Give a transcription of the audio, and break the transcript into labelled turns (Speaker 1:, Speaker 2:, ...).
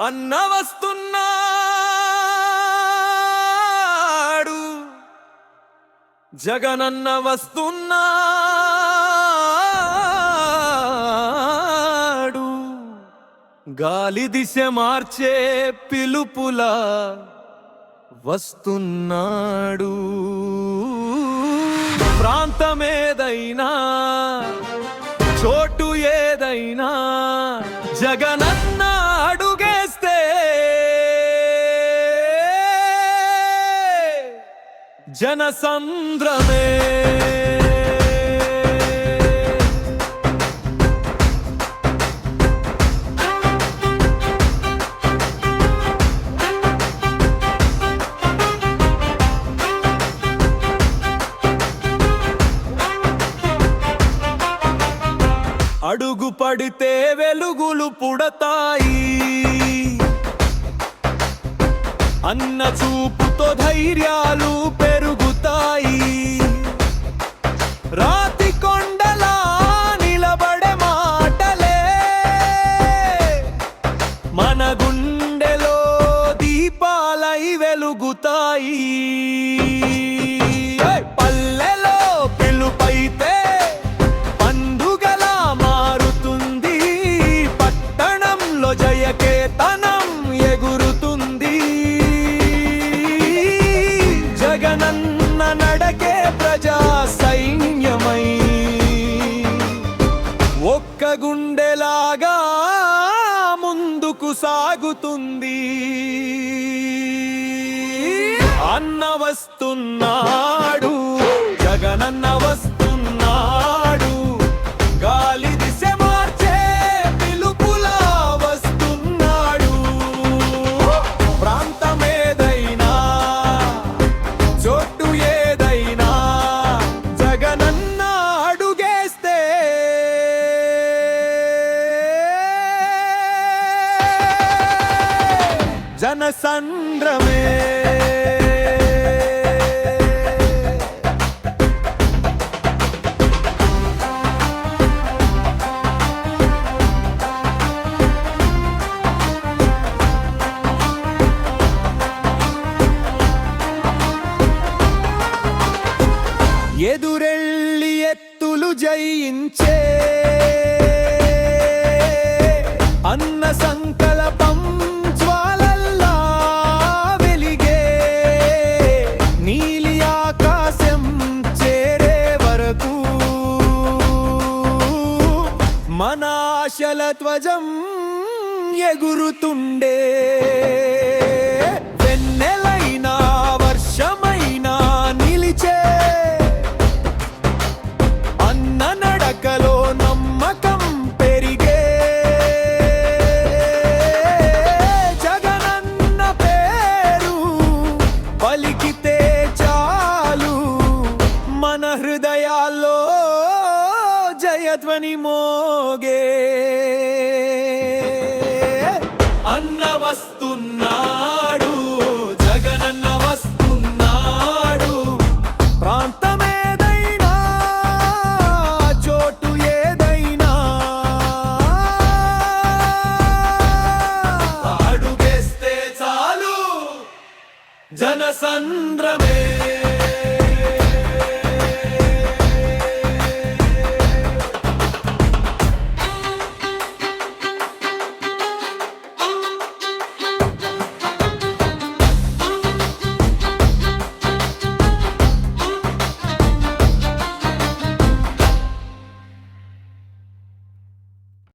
Speaker 1: అన్న వస్తున్నాడు జగనన్న వస్తున్నాడు గాలి దిశ మార్చే పిలుపులా వస్తున్నాడు. ప్రాంతమేదైనా చోటు ఏదైనా జనసంద్రమే అడుగు పడితే వెలుగులు పుడతాయి. అన్న చూపుతో ధైర్యాలు పెరుగుతాయి రాతి కొండలా నిలబడే మాటలే. మన గుండెలో దీపాలై వెలుగుతాయి. పల్లెలో పిలుపైతే పండుగలా మారుతుంది. పట్టణంలో జయకేతనం ఎగురుతుంది. జగనన్న సాగుతుంది అన్న వస్తున్నాడు జగనన్న వస్తు జనసంద్రమే. ఎదురెళ్ళి ఎత్తులు జయించే అన్న సంకల్పం ఆశల ధ్వజం ఎగురుతుండే. వెన్నెలైనా వర్షమైనా నిలిచే అన్న నడకలో నమ్మకం పెరిగే. జగనన్న పేరు పలికితే చాలు మన హృదయాల్లో జయధ్వని మోగే. వస్తున్నాడు. జగనన్న వస్తున్నాడు. ప్రాంతమేదైనా చోటు ఏదైనా. అడుగేస్తే చాలు జనసంద్రమే.